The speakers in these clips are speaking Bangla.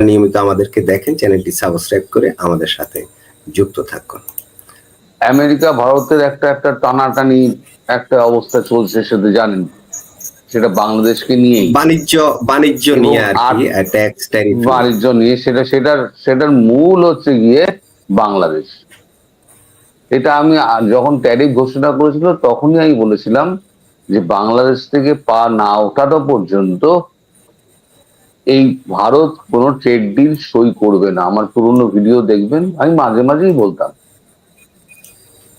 নিয়মিত আমাদেরকে দেখেন চ্যানেলটি সাবস্ক্রাইব করে আমাদের সাথে যুক্ত থাকুন। আমেরিকা ভারতের একটা একটা টানাটানি একটা অবস্থা চলছে সেটা জানেন? সেটা বাংলাদেশকে নিয়েই। বাণিজ্য বাণিজ্য নিয়ে আর কি ট্যাক্স ট্যারিফ বাণিজ্য নিয়ে সেটা সেটার সেটার মূল হচ্ছে গিয়ে বাংলাদেশ। এটা আমি যখন ট্যারিফ ঘোষণা করেছিল তখনই আমি বলেছিলাম যে বাংলাদেশ থেকে পা না ওঠানো পর্যন্ত এই ভারত কোনো ট্রেড ডিল সই করবে না। আমার পুরনো ভিডিও দেখবেন, আমি মাঝে মাঝেই বলতাম।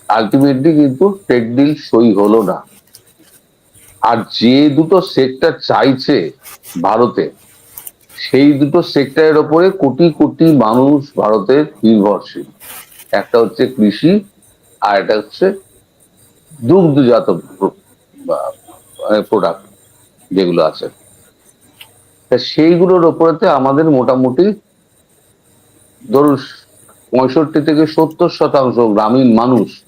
আলটিমেটলি কিন্তু ট্রেড ডিল সই হলো না। আর যে দুটো সেক্টর চাইছে ভারতে, সেই দুটো সেক্টরের ওপরে কোটি কোটি মানুষ ভারতের নির্ভরশীল। একটা হচ্ছে কৃষি, আর একটা হচ্ছে দুগ্ধজাত প্রোডাক্ট যেগুলো আছে। তা সেইগুলোর ওপরেতে আমাদের মোটামুটি ধরুন পঁয়ষট্টি থেকে সত্তর শতাংশ গ্রামীণ মানুষ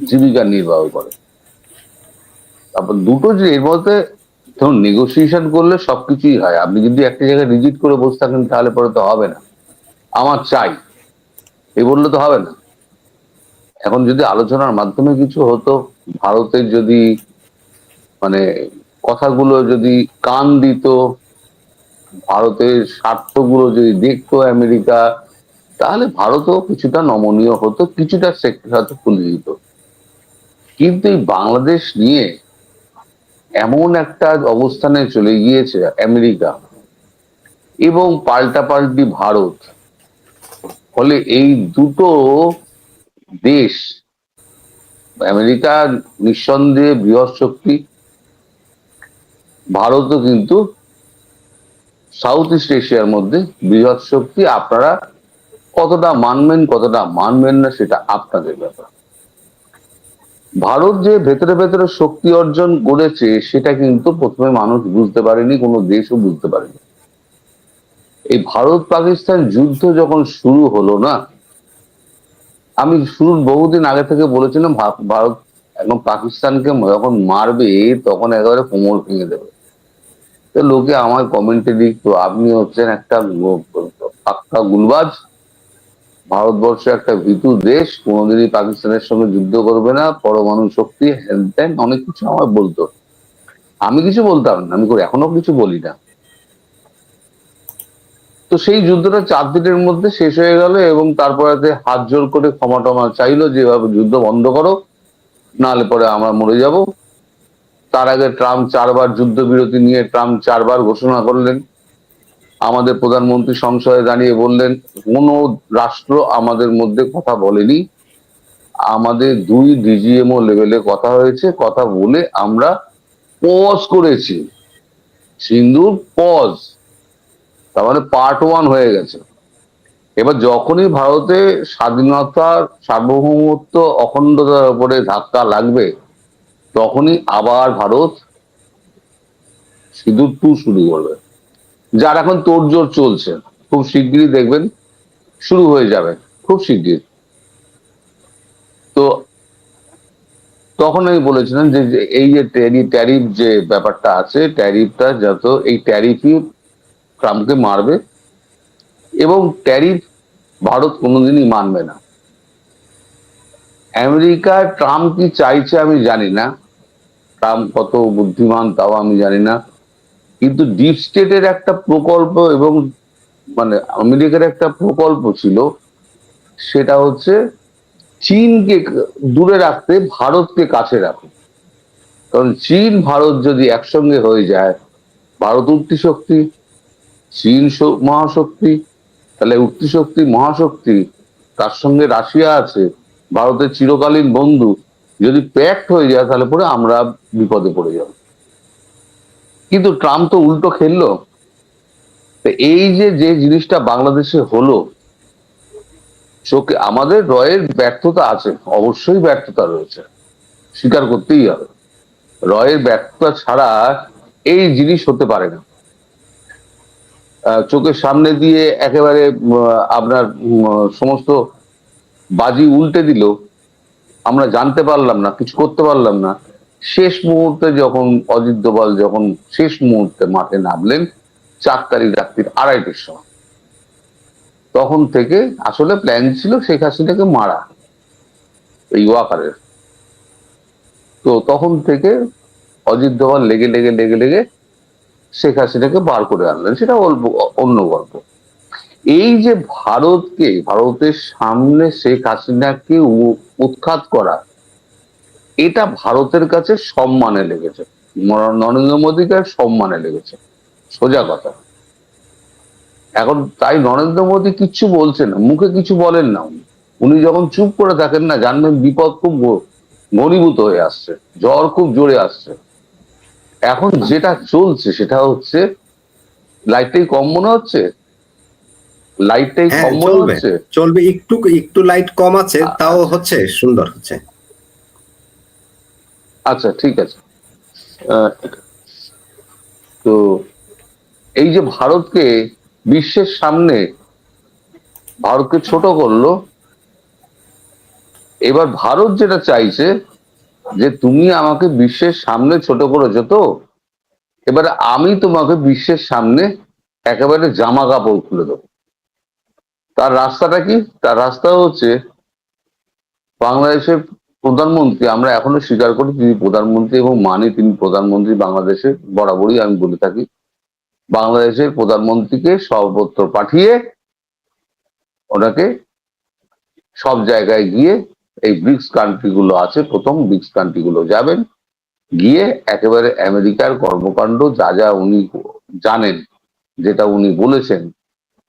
জীবিকা নির্বাহ করে। তারপর দুটো যে এর মধ্যে ধরুন নেগোসিয়েশন করলে সবকিছুই হয়। আপনি যদি একটা জায়গায় রিজিট করে বসে থাকেন তাহলে পরে তো হবে না। আমার চাই। এই বললে তো হবে না। এখন যদি আলোচনার মাধ্যমে কিছু হতো, ভারতের যদি মানে কথাগুলো যদি কান দিত ভারতের স্বার্থগুলো যদি দেখতো আমেরিকা, তাহলে ভারতও কিছুটা নমনীয় হতো, কিছুটা সেক্টর হয়তো খুলে দিত। কিন্তু এই বাংলাদেশ নিয়ে এমন একটা অবস্থানে চলে গিয়েছে আমেরিকা এবং পাল্টাপাল্টি ভারত। ফলে এই দুটো দেশ, আমেরিকা নিঃসন্দেহে বৃহৎ শক্তি, ভারতও কিন্তু সাউথ ইস্ট এশিয়ার মধ্যে বৃহৎ শক্তি আপনারা কতটা মানবেন কতটা মানবেন না সেটা আপনাদের ব্যাপার। ভারত যে ভেতরে ভেতরে শক্তি অর্জন করেছে, সেটা কিন্তু প্রথমে মানুষ বুঝতে পারেনি, কোনো দেশও বুঝতে পারেনি। এই ভারত পাকিস্তান যুদ্ধ যখন শুরু হলো না, আমি শুরুর বহুদিন আগে থেকে বলেছিলাম, ভারত এখন পাকিস্তানকে যখন মারবে, তখন একেবারে কোমর ভেঙে দেবে। তো লোকে আমার কমেন্টে লিখতো আপনি হচ্ছেন একটা পাক্কা গুলবাজ। ভারতবর্ষ একটা ভীতু দেশ, কোনোদিনই পাকিস্তানের সঙ্গে যুদ্ধ করবে না, পরমাণু শক্তি হ্যান ত্যান অনেক কিছু আমার বলতো। আমি কিছু বলতাম না, আমি এখনও কিছু বলি না। তো সেই যুদ্ধটা চার দিনের মধ্যে শেষ হয়ে গেল এবং তারপরে হাত জোর করে ক্ষমা টমা চাইলো যে এভাবে যুদ্ধ বন্ধ করো, নাহলে পরে আমরা মরে যাব। তার আগে ট্রাম্প চারবার যুদ্ধবিরতি নিয়ে ট্রাম্প চারবার ঘোষণা করলেন। আমাদের প্রধানমন্ত্রী সংসদে দাঁড়িয়ে বললেন, কোন রাষ্ট্র আমাদের মধ্যে কথা বলেনি। আমাদের দুই ডিজিএমও লেভেলে কথা হয়েছে। কথা বলে আমরা পজ করেছি। সিন্ধুর পজ। তার মানে পার্ট ওয়ান হয়ে গেছে। এবার যখনই ভারতে স্বাধীনতার সার্বভৌমত্ব অখণ্ডতার উপরে ধাক্কা লাগবে তখনই আবার ভারত সিঁদুর টু শুরু করবে। যার এখন তোড়জোড় চলছে। খুব শিগগিরই দেখবেন শুরু হয়ে যাবে। খুব শিগগির। তো তখন আমি বলেছিলাম যে এই যে ট্যারিফ ট্যারিফ যে ব্যাপারটা আছে, ট্যারিফটা যত, এই ট্যারিফই ট্রাম্পকে মারবে এবং ট্যারিফ ভারত কোনোদিনই মানবে না। আমেরিকা ট্রাম্প কি চাইছে আমি জানি না। ট্রাম্প কত বুদ্ধিমান তাও আমি জানি না। কিন্তু ডিপ স্টেটের একটা প্রকল্প এবং মানে আমেরিকার একটা প্রকল্প ছিল, সেটা হচ্ছে চীনকে দূরে রাখতে, ভারতকে কাছে রাখো কারণ চীন, ভারত যদি একসঙ্গে হয়ে যায়, ভারত উঠতি শক্তি চীন মহাশক্তি, তাহলে উঠতি শক্তি মহাশক্তি, তার সঙ্গে রাশিয়া আছে ভারতের চিরকালীন বন্ধু যদি প্যাক্ট হয়ে যায় তাহলে পরে আমরা বিপদে পড়ে যাব। কিন্তু ট্রাম্প তো উল্টো খেললো। এই যে যে জিনিসটা বাংলাদেশে হলো, চোখে আমাদের রয়ের ব্যর্থতা আছে, অবশ্যই ব্যর্থতা রয়েছে, স্বীকার করতেই হবে। রয়ের ব্যর্থতা ছাড়া এই জিনিস হতে পারে না। চোখের সামনে দিয়ে একেবারে আপনার সমস্ত বাজি উল্টে দিল, আমরা জানতে পারলাম না, কিছু করতে পারলাম না। শেষ মুহূর্তে যখন অজিত দোভাল যখন শেষ মুহূর্তে মাঠে নামলেন চার তারিখ রাত্রির আড়াইটের সময়। তখন থেকে আসলে প্ল্যান ছিল শেখ হাসিনাকে মারা, এই ওয়াকারের। তো তখন থেকে অজিত দোভাল লেগে লেগে লেগে লেগে শেখ হাসিনাকে বার করে আনলেন। সেটা অল্প অন্য গল্প। এই যে ভারতকে, ভারতের সামনে শেখ হাসিনাকে উৎখাত করা, এটা ভারতের কাছে সম্মানে লেগেছে। নরেন্দ্র মোদীকে সম্মানে লেগেছে। সোজা কথা। এখন তাই নরেন্দ্র মোদী কিচ্ছু বলছেন না, মুখে কিছু বলেন না উনি। উনি যখন চুপ করে থাকেন না, জানবেন বিপদ খুব ঘনীভূত হয়ে আসছে, জ্বর খুব জোরে আসছে। এখন যেটা চলছে সেটা হচ্ছে, লাইটটাই কম মনে হচ্ছে? লাইটটাই হ্যাঁ কম চলবে। চলবে একটু একটু লাইট কম আছে তাও হচ্ছে সুন্দর হচ্ছে। আচ্ছা ঠিক আছে। তো এই যে ভারতকে বিশ্বের সামনে ভারতকে ছোট করল এবার ভারত যেটা চাইছে যে তুমি আমাকে বিশ্বের সামনে ছোট করেছ তো এবার আমি তোমাকে বিশ্বের সামনে একেবারে জামা কাপড় খুলে দেবো। তার রাস্তাটা কি? তার রাস্তা হচ্ছে বাংলাদেশের প্রধানমন্ত্রী আমরা এখনও স্বীকার করি তিনি প্রধানমন্ত্রী এবং মানি তিনি প্রধানমন্ত্রী বাংলাদেশের বরাবরই আমি বলে থাকি। বাংলাদেশের প্রধানমন্ত্রীকে সর্বত্র পাঠিয়ে ওনাকে সব জায়গায় গিয়ে এই ব্রিক্স কান্ট্রিগুলো আছে প্রথম ব্রিক্স কান্ট্রিগুলো যাবেন গিয়ে একেবারে আমেরিকার কর্মকাণ্ড যা যা উনি জানেন যেটা উনি বলেছেন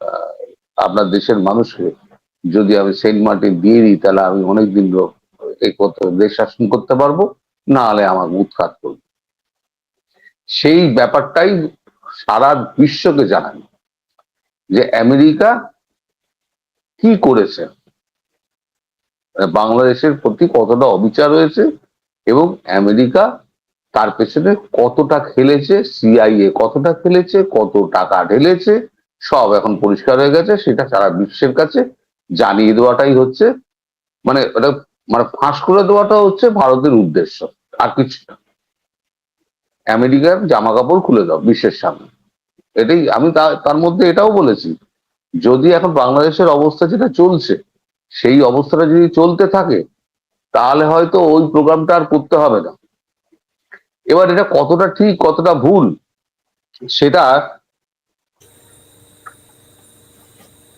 আহ, আপনার দেশের মানুষকে যদি আমি সেন্ট মার্টিন দিয়ে দিই, তাহলে আমি অনেকদিন দেশ শাসন করতে পারব, না হলে আমাকে উৎখাত করবে। সেই ব্যাপারটাই সারা বিশ্বকে জানান যে আমেরিকা কি করেছে। বাংলাদেশের প্রতি কতটা অবিচার হয়েছে এবং আমেরিকা তার পেছনে কতটা খেলেছে, সিআইএ কতটা খেলেছে, কত টাকা ঢেলেছে সব এখন পরিষ্কার হয়ে গেছে, সেটা সারা বিশ্বের কাছে জানিয়ে দেওয়াটাই হচ্ছে। মানে ওটা মানে ফাঁস করে দেওয়াটা হচ্ছে ভারতের উদ্দেশ্য, আর কিছু না। আমেরিকার জামা কাপড় খুলে দাও বিশ্বের সামনে। এটাই আমি তার মধ্যে এটাও বলেছি, যদি এখন বাংলাদেশের অবস্থা যেটা চলছে, সেই অবস্থাটা যদি চলতে থাকে, তাহলে হয়তো ওই প্রোগ্রামটা আর করতে হবে না। এবার এটা কতটা ঠিক, কতটা ভুল, সেটা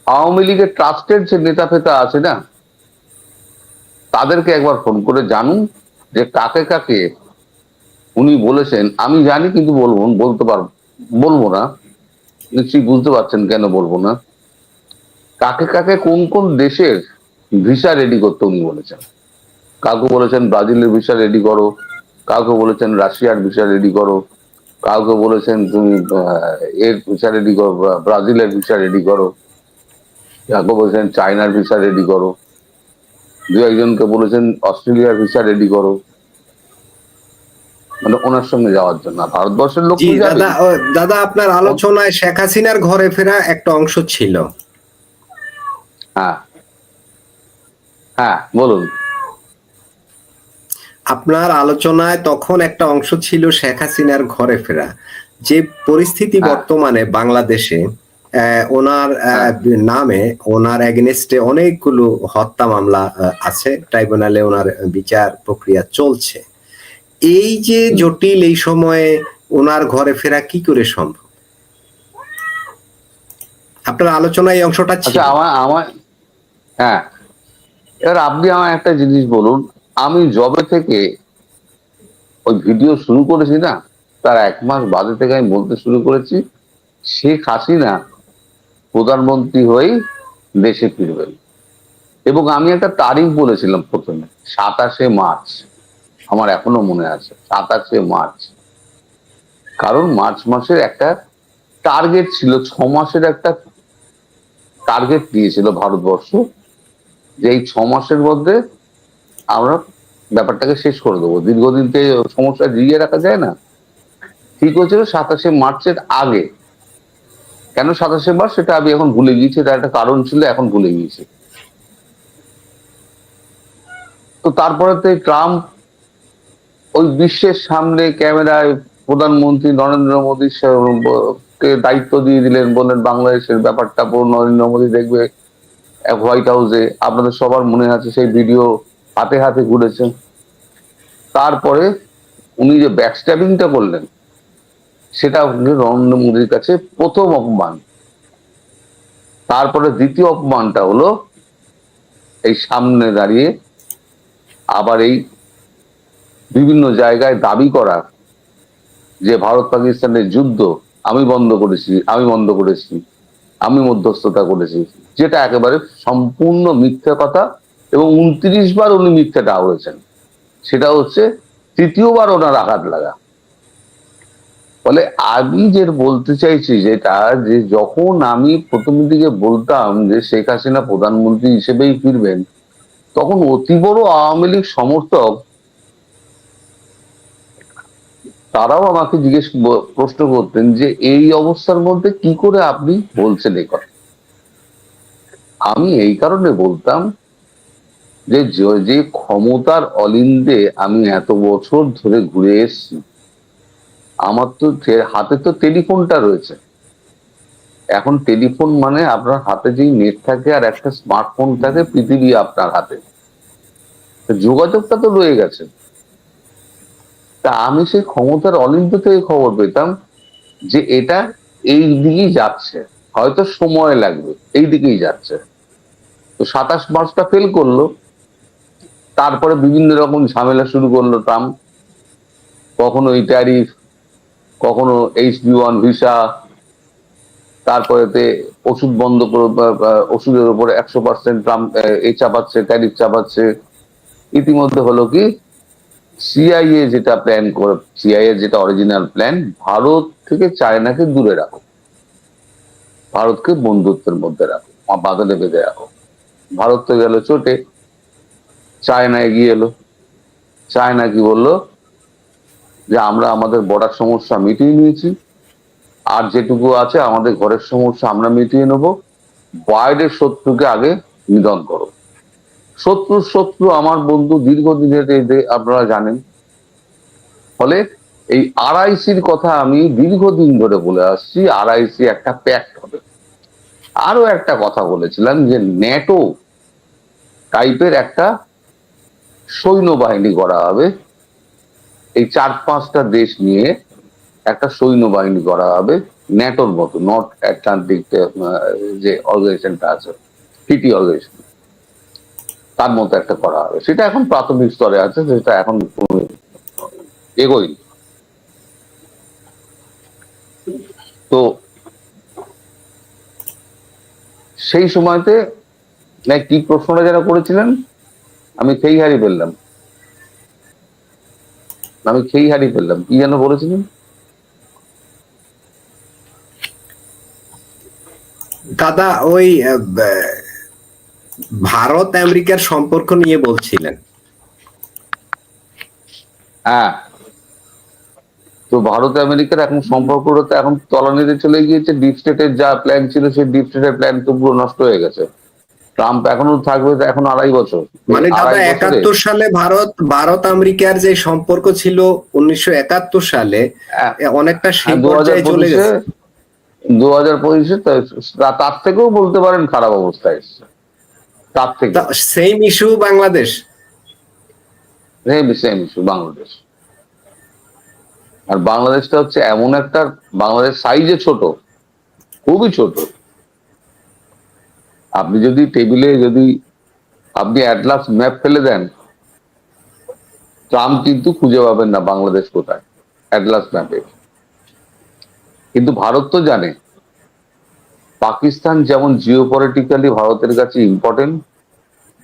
আওয়ামী লীগের ট্রাস্টের যে নেতা ফেতা আছে না, তাদেরকে একবার ফোন করে জানুন যে কাকে কাকে উনি বলেছেন। আমি জানি কিন্তু বলব, বলতে পারব, বলব না। নিশ্চয়ই বুঝতে পারছেন কেন বলব না। কাকে কাকে কোন কোন দেশের ভিসা রেডি করতে উনি বলেছেন। কাউকে বলেছেন ব্রাজিলের ভিসা রেডি করো, কাউকে বলেছেন রাশিয়ার ভিসা রেডি করো, কাউকে বলেছেন তুমি এর ভিসা রেডি করো, ব্রা- ব্রাজিলের ভিসা রেডি করো। কাউকে বলেছেন চায়নার ভিসা রেডি করো। দু একজনকে বলেছেন অস্ট্রেলিয়ার ভিসা রেডি করো। মানে ওনার সঙ্গে যাওয়ার জন্য। ভারতবর্ষের লোক। দাদা দাদা আপনার আলোচনায় শেখ হাসিনার ঘরে ফেরা একটা অংশ ছিল। হ্যাঁ। হ্যাঁ বলুন। আপনার আলোচনায় তখন একটা অংশ ছিল শেখ হাসিনার ঘরে ফেরা। যে পরিস্থিতি হ্যাঁ। বর্তমানে বাংলাদেশে ওনার আহ, নামে ওনার এগেনস্টে অনেকগুলো হত্যা মামলা আছে। ট্রাইব্যুনালে ওনার বিচার প্রক্রিয়া চলছে। এই যে জটিল এই সময়ে ওনার ঘরে ফেরা কি করে সম্ভব? আপনার আলোচনায় এই অংশটা ছিল। আচ্ছা আমার আমার হ্যাঁ। এবার আপনি আমার একটা জিনিস বলুন। আমি জবে থেকে ওই ভিডিও শুরু করেছি না তার এক মাস বাদে থেকে আমি বলতে শুরু করেছি শেখ হাসিনা প্রধানমন্ত্রী হয়েই দেশে ফিরবেন। এবং আমি একটা তারিখ বলেছিলাম প্রথমে, সাতাশে মার্চ। আমার এখনও মনে আছে, সাতাশে মার্চ। কারণ মার্চ মাসের একটা টার্গেট ছিল, ছ মাসের একটা টার্গেট দিয়েছিল ভারতবর্ষ, যে এই ছ মাসের মধ্যে আমরা ব্যাপারটাকে শেষ করে দেবো। দীর্ঘদিন সমস্যা জিরিয়ে রাখা যায় না। ঠিক হয়েছিল সাতাশে মার্চের আগে। কেন সাতাশে মার্চ? সেটা আমি এখন ভুলে গিয়েছি তার একটা কারণ ছিল, এখন ভুলে গিয়েছি। তো তারপরে তো ট্রাম্প ওই বিশ্বের সামনে ক্যামেরায় প্রধানমন্ত্রী নরেন্দ্র মোদীর কে দায়িত্ব দিয়ে দিলেন, বললেন বাংলাদেশের ব্যাপারটা পুরো নরেন্দ্র মোদী দেখবে হোয়াইট হাউসে। আপনাদের সবার মনে আছে সেই ভিডিও হাতে হাতে ঘুরেছেন তারপরে উনি যে ব্যাকস্ট্যাবিংটা করলেন সেটা নরেন্দ্র মোদীর কাছে প্রথম অপমান। তারপরে দ্বিতীয় অপমানটা হলো এই সামনে দাঁড়িয়ে আবার এই বিভিন্ন জায়গায় দাবি করা যে ভারত পাকিস্তানের যুদ্ধ আমি বন্ধ করেছি, আমি বন্ধ করেছি, আমি মধ্যস্থতা করেছি, যেটা একেবারে সম্পূর্ণ মিথ্যা কথা এবং উনত্রিশ বার উনি মিথ্যাটা আওড়েছেন সেটা হচ্ছে তৃতীয়বার ওনার আঘাত লাগা। ফলে আমি যে বলতে চাইছি যেটা, যে যখন আমি প্রথম দিকে বলতাম যে শেখ হাসিনা প্রধানমন্ত্রী হিসেবেই ফিরবেন, তখন অতি বড় আওয়ামী লীগ সমর্থক তারাও আমাকে জিজ্ঞেস প্রশ্ন করতেন যে এই অবস্থার মধ্যে কি করে আপনি বলছেন এই কথা। আমি এই কারণে বলতাম যে যে ক্ষমতার অলিন্দে আমি এত বছর ধরে ঘুরে এসেছি আমার তো হাতে তো টেলিফোনটা রয়েছে। এখন টেলিফোন মানে আপনার হাতে যেই নেট থাকে আর একটা স্মার্টফোন থাকে, পৃথিবী আপনার হাতে। যোগাযোগটা তো রয়ে গেছে। তা আমি সেই ক্ষমতার অলিন্দ থেকে খবর পেতাম যে এটা এই দিকেই যাচ্ছে। হয়তো সময় লাগবে, এই দিকেই যাচ্ছে। তো সাতাশ মার্চটা ফেল করল। তারপরে বিভিন্ন রকম ঝামেলা শুরু করল ট্রাম্প। কখনো এই ট্যারিফ কখনো এইচ বি ওয়ান ভিসা তারপরেতে ওষুধ বন্ধ করে ওষুধের উপরে একশো পার্সেন্ট ট্রাম্প এই চাপাচ্ছে ট্যারিফ চাপাচ্ছে। ইতিমধ্যে হলো কি সিআইএ যেটা প্ল্যান করে সিআইএ যেটা অরিজিনাল প্ল্যান ভারত থেকে চায়নাকে দূরে রাখো। ভারতকে বন্ধুত্বের মধ্যে রাখো বাদলে বেঁধে রাখো। ভারত তো গেল চোটে, চায়না এগিয়ে এলো। চায়না কি বলল যে আমরা আমাদের বর্ডার সমস্যা মিটিয়ে নিয়েছি। আর যেটুকু আছে আমাদের ঘরের সমস্যা আমরা মিটিয়ে নেব। বাইরের শত্রুকে আগে নিধন করো। শত্রু শত্রু আমার বন্ধু দীর্ঘদিনের আপনারা জানেন। ফলে এই আরআইসির কথা আমি দীর্ঘদিন ধরে বলে আসছি, আরআইসি একটা প্যাক্ট হবে। আরও একটা কথা বলেছিলাম যে ন্যাটো টাইপের একটা সৈন্যবাহিনী করা হবে। এই চার পাঁচটা দেশ নিয়ে একটা সৈন্যবাহিনী করা হবে ন্যাটোর মতো নর্থ আটলান্টিক যে অর্গানাইজেশনটা আছে টিটি অর্গানাইজেশন তার মতো একটা করা হবে। সেটা এখন প্রাথমিক স্তরে আছে, সেটা এখন এগোই তো সেই সময়তে কি প্রশ্নটা যারা করেছিলেন? আমি খেই হারিয়ে ফেললাম। আমি খেই হারিয়ে ফেললাম। কি যেন বলেছিলেন? দাদা ওই ভারত আমেরিকার সম্পর্ক নিয়ে বলছিলেন। হ্যাঁ। তো ভারত আমেরিকার এখন সম্পর্কটা এখন তলানিতে চলে গিয়েছে। ডিপ স্টেটের যা প্ল্যান ছিল সেই ডিপ স্টেটের প্ল্যান তো পুরো নষ্ট হয়ে গেছে। ট্রাম্প এখনও থাকবে তো এখন আড়াই বছর। মানে দাদা একাত্তর সালে ভারত ভারত আমেরিকার যে সম্পর্ক ছিল উনিশশো একাত্তর সালে হ্যাঁ, অনেকটা সেই দু হাজার পর্যায়ে চলে গেছে। দু হাজার পঁচিশে তার থেকেও বলতে পারেন খারাপ অবস্থা এসছে। তার থেকে। Same issue Bangladesh? Same same issue Bangladesh. আর বাংলাদেশটা হচ্ছে এমন একটা বাংলাদেশ সাইজে ছোট। খুবই ছোট। আপনি যদি টেবিলে যদি আপনি অ্যাটলাস ম্যাপ ফেলে দেন, ট্রাম্প কিন্তু খুঁজে পাবেন না বাংলাদেশ কোথায় অ্যাটলাস ম্যাপে কিন্তু ভারত তো জানে, পাকিস্তান যেমন জিও পলিটিক্যালি ভারতের কাছে ইম্পর্টেন্ট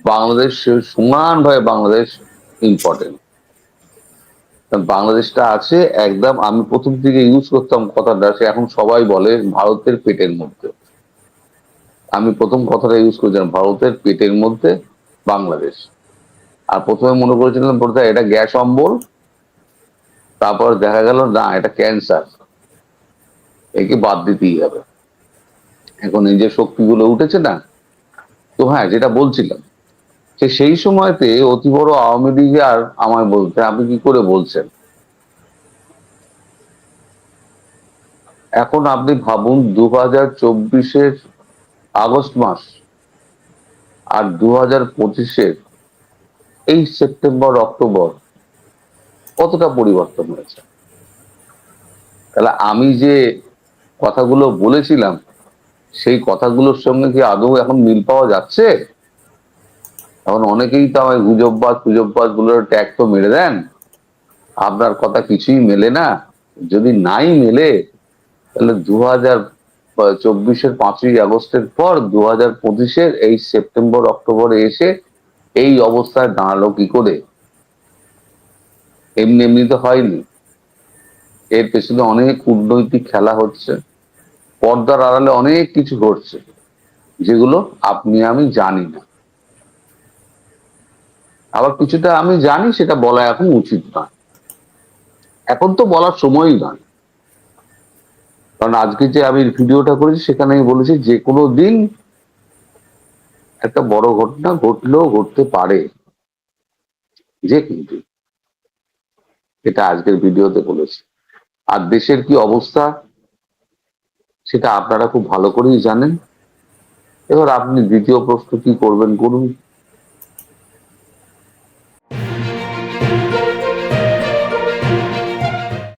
বাংলাদেশ সমানভাবে বাংলাদেশ ইম্পর্টেন্ট বাংলাদেশটা আছে একদম, আমি প্রথম থেকে ইউজ করতাম কথাটা, সে এখন সবাই বলে ভারতের পেটের মধ্যে। আমি প্রথম কথাটা ইউজ করেছিলাম ভারতের পেটের মধ্যে বাংলাদেশ। আর প্রথমে মনে করেছিলাম বোধহয় এটা গ্যাস অম্বল, তারপর দেখা গেল না, এটা ক্যান্সার একে বাদ দিতেই হবে। এখন এই যে শক্তিগুলো উঠেছে না, তো হ্যাঁ যেটা বলছিলাম, যে সেই সময়তে অতি বড় আওয়ামী লীগ আর আমায় বলতে আপনি কি করে বলছেন? এখন আপনি ভাবুন দু হাজার চব্বিশের আগস্ট মাস আর দু হাজার পঁচিশের এই সেপ্টেম্বর, অক্টোবর কতটা পরিবর্তন হয়েছে? তাহলে আমি যে কথাগুলো বলেছিলাম, সেই কথাগুলোর সঙ্গে কি আদৌ এখন মিল পাওয়া যাচ্ছে? এখন অনেকেই তো আমায় গুজববাজ গুজববাজগুলোর ট্যাগ তো মেরে দেন। আপনার কথা কিছুই মেলে না। যদি নাই মেলে, তাহলে দু হাজার চব্বিশের পাঁচই আগস্টের পর দু হাজার পঁচিশের এই সেপ্টেম্বর, অক্টোবরে এসে এই অবস্থায় দাঁড়াল কি করে? এমনি এমনি তো হয়নি। এর পেছনে অনেক কূটনৈতিক খেলা হচ্ছে। পর্দার আড়ালে অনেক কিছু ঘটছে, যেগুলো আপনি আমি জানি না। আবার কিছুটা আমি জানি, সেটা বলা এখন উচিত নয়। এখন তো বলার সময়ই নয়। কারণ আজকে যে আমি ভিডিওটা করেছি, সেখানে আমি বলেছি যে কোনো দিন একটা বড় ঘটনা ঘটলেও ঘটতে পারে। যে কিন্তু। এটা আজকের ভিডিওতে বলেছি। আর দেশের কি অবস্থা, সেটা আপনারা খুব ভালো করেই জানেন। এবার আপনি দ্বিতীয় প্রশ্ন কি করবেন, করুন।